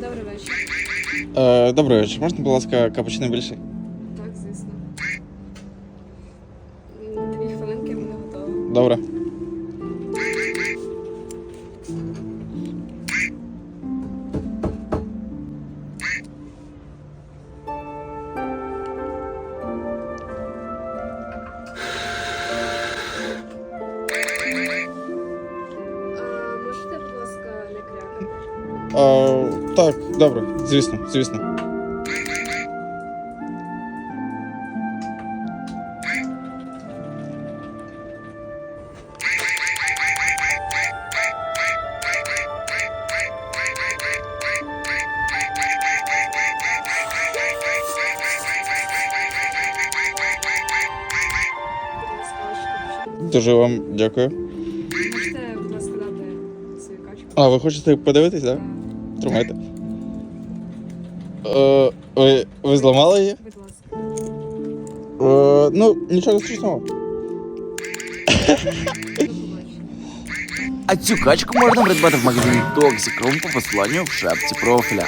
Добрий вечір. Е, добрий вечір. Можна, будь ласка, капучино більше? Так, звісно. Дві хвилинки мене готово. Добре. Е, так, добре, звісно, звісно. Дуже вам дякую. А, ви хочете подивитись, так? Да? Тримайте. Е, ви, ви зламали її? будь ласка. Е, ну, нічого страшного. А цю качку можна придбати в магазині Toxic Room по посиланню в шапці профіля.